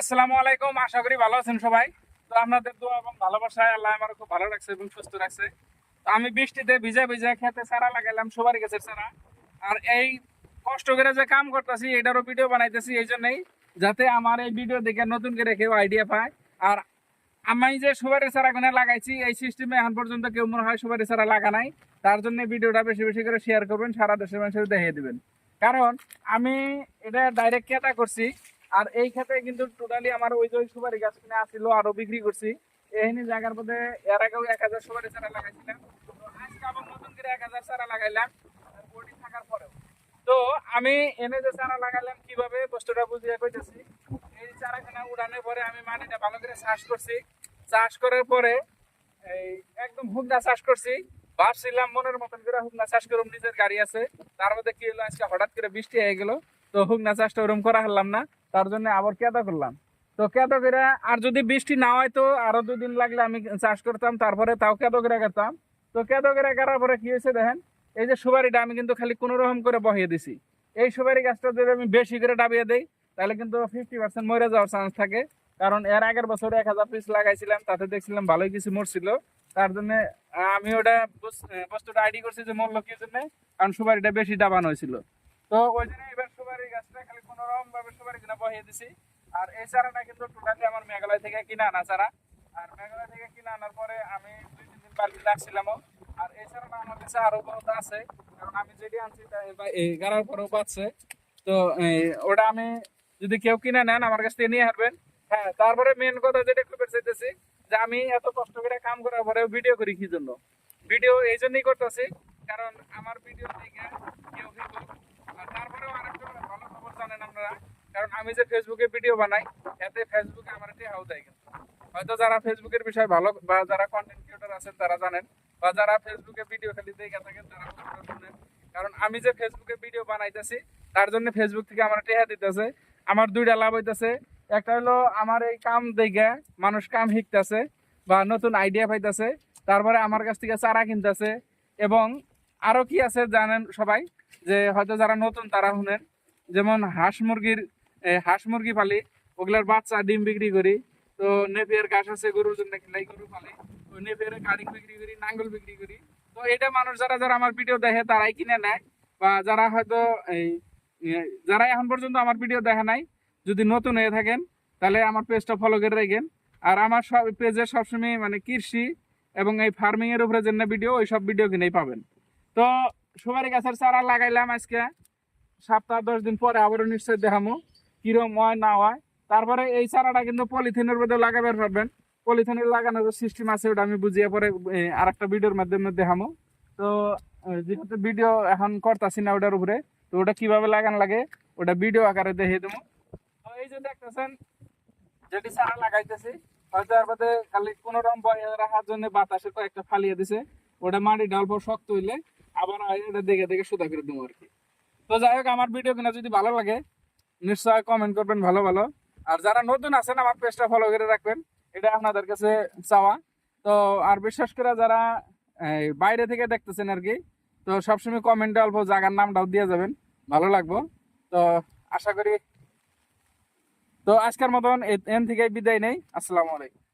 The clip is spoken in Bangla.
আসসালামু আলাইকুম, আশা করি ভালো আছেন সবাই। তো আপনাদের দোয়া এবং ভালোবাসায় আল্লাহ আমার খুব ভালো লাগছে এবং সুস্থ রাখছে। তো আমি বৃষ্টিতে ভিজে ভিজে খেতে সারা লাগাইলাম, সবার গাছের সারা আর এই কষ্ট করে যে কাম করতেছি, এটারও ভিডিও বানাইতেছি, এই জন্যই যাতে আমার এই ভিডিও দেখে নতুন করে কেউ আইডিয়া পায়। আর আমি যে সুপারি চারা কোনে লাগাইছি, এই সিস্টেমে এখন পর্যন্ত কেউ মনে হয় সুপারি চারা লাগা নাই। তার জন্য ভিডিওটা বেশি বেশি করে শেয়ার করবেন, সারা দেশের মানুষের দেখিয়ে দিবেন। কারণ আমি এটা ডাইরেক্ট কেটা করছি আর এই ক্ষেত্রে কিন্তু টোটালি আমার ওই যে সুপারি গাছ কিনে আসছিল আরও বিক্রি করছি। এইখানে জায়গার মধ্যে এর আগেও এক হাজার সুপারি চারা লাগাইছিলাম। তো আজকে আবার নতুন করে এক হাজার চারা লাগাইলাম বডি থাকার পরেও। তো আমি এনে যে চারা লাগালাম কীভাবে? বস্তুটা বুঝিয়ে কইতেছি। এই চারাখানা উড়ানোর পরে আমি মাটিটা ভালো করে চাষ করছি। চাষ করার পরে এই একদম হুগনা চাষ করছি। ভাবছিলাম মনের মতন করে হুগনা চাষ করুম, নিজের গাড়ি আছে। তার মধ্যে কি হলো? আজকে হঠাৎ করে বৃষ্টি হয়ে গেল। তো হুগনা চাষটা ওরকম করা হলাম না। তার জন্য আবার কেদা করলাম। তো কেদো করে আর যদি বৃষ্টি না হয় তো আরও দুদিন লাগলে আমি চাষ করতাম, তারপরে তাও কেদো করে করতাম তো কেদো করে করার পরে কি হয়েছে দেখেন, এই যে সুপারিটা আমি কিন্তু খালি কোনো রকম করে বহিয়ে দিছি। এই সুপারি গাছটা যদি আমি বেশি করে ডাবিয়ে দেই, তাহলে কিন্তু ফিফটি পার্সেন্ট মরে যাওয়ার চান্স থাকে। কারণ এর আগের বছর এক হাজার পিস লাগাইছিলাম, তাতে দেখছিলাম ভালোই কিছু মরছিল। তার জন্য আমি ওটা বস্তুটা আইডি করছি যে মরলো কি জন্য, কারণ সুপারিটা বেশি ডাবানো হয়েছিল। তো ওই জন্য এবার খালি ভাবে বহিয়ে দিছি। আর এই চারাটা কিন্তু টোটালি আমার মেঘালয় থেকে কিনে আনা চারা। আর মেঘালয় থেকে কিনে আনার পরে আমি দুই, তিন দিন বাড়িতে আর এই চারাটা আমার কাছে বহুত আছে, কারণ আমি যেটি আনছি এই গাড়ার পরেও পাচ্ছে। তো ওটা আমি যদি কেউ কিনে নেন, আমার কাছ থেকে নিয়ে আসবেন হ্যাঁ তারপরে মেন কথা যেটা খুব চাইতেছি, যে আমি এত কষ্ট করে কাম করার পরে ভিডিও করি কি জন্য? ভিডিও এই জন্যই করতেছি, কারণ আমার ভিডিও দেখে কেউ কিন্তু আর তারপরেও আরেকটা ভালো খবর জানেন আপনারা কারণ আমি যে ফেসবুকে ভিডিও বানাই, এতে ফেসবুকে আমার একটি হাউ দেয় কিন্তু। হয়তো যারা ফেসবুকের বিষয়ে ভালো বা যারা কন্টেন্ট ক্রিয়েটর আছেন তারা জানেন, বা যারা ফেসবুকে ভিডিও খালি দেখে থাকেন তারা শুনেন। কারণ আমি যে ফেসবুকে ভিডিও বানাইতেছি, তার জন্য ফেসবুক থেকে আমার টেহা দিতেছে, আমার দুইটা লাভ হইতেছে। একটা হলো আমার এই কাম দেখে মানুষ কাম শিখতেছে বা নতুন আইডিয়া পাইতেছে, তারপরে আমার কাছ থেকে চারা কিনতেছে। এবং আরও কি আছে জানেন সবাই? যে হয়তো যারা নতুন তারা শুনেন। যেমন হাঁস মুরগির হাঁস মুরগি পালি, ওগুলার বাচ্চা ডিম বিক্রি করি। তো নেপিয়ার ঘাস আছে, গরুর জন্য খেলাই গরু পালি। তো নেপিয়ার কাড়ি বিক্রি করি, নাঙ্গল বিক্রি করি। তো এটা মানুষ যারা যারা আমার ভিডিও দেখে, তারাই কিনে নেয়। বা যারা হয়তো এই যারা এখন পর্যন্ত আমার ভিডিও দেখে নাই, যদি নতুন হয়ে থাকেন, তাহলে আমার পেজটা ফলো করে রাখেন। আর আমার সব পেজে সবসময় মানে কৃষি এবং এই ফার্মিং এর উপরে যে ভিডিও ওই সব ভিডিও কিনেই পাবেন। তো সুপারি গাছের চারা লাগাইলাম আজকে। সপ্তাহ দশ দিন পরে আবারও নিশ্চয় দেখামো। কিরম হয় না হয়। তারপরে এই চারাটা কিন্তু পলিথিনের মধ্যে লাগাবার পারবেন। পলিথিনের লাগানোর সিস্টেম আছে, ওটা আমি বুঝিয়ে পরে আর একটা ভিডিওর মাধ্যমে দেখামো। তো যেহেতু ভিডিও এখন করতেছি না ওটার উপরে, তো ওটা কীভাবে লাগান লাগে, ওটা ভিডিও আকারে দেখিয়ে দেবো। তো এই যে দেখতেছেন, যেটি চারা লাগাইতেছি, হয়তো এর মধ্যে খালি কোনো রকম রাখার জন্য বাতাসে কয়েকটা ফালিয়ে দিছে। ওটা মাটি অল্প শক্ত হইলে আবার এটা দেখে দেখে সুতা করে দেবো আর কি। তো যাই হোক, আমার ভিডিও কিনা যদি ভালো লাগে নিশ্চয় কমেন্ট করবেন, ভালো ভালো। আর যারা নতুন আছেন, আমার পেজটা ফলো করে রাখবেন। এটা আপনাদের কাছে চাওয়া। তো, আর বিশ্বাস করে যারা বাইরে থেকে দেখতেছেন আর কি, তো সবসময় কমেন্টে অল্প জায়গার নামটাও দিয়ে যাবেন। ভালো লাগবো। তো, আশা করি তো, আজকের মতন এন থেকে বিদায় নেই। আসসালামু আলাইকুম।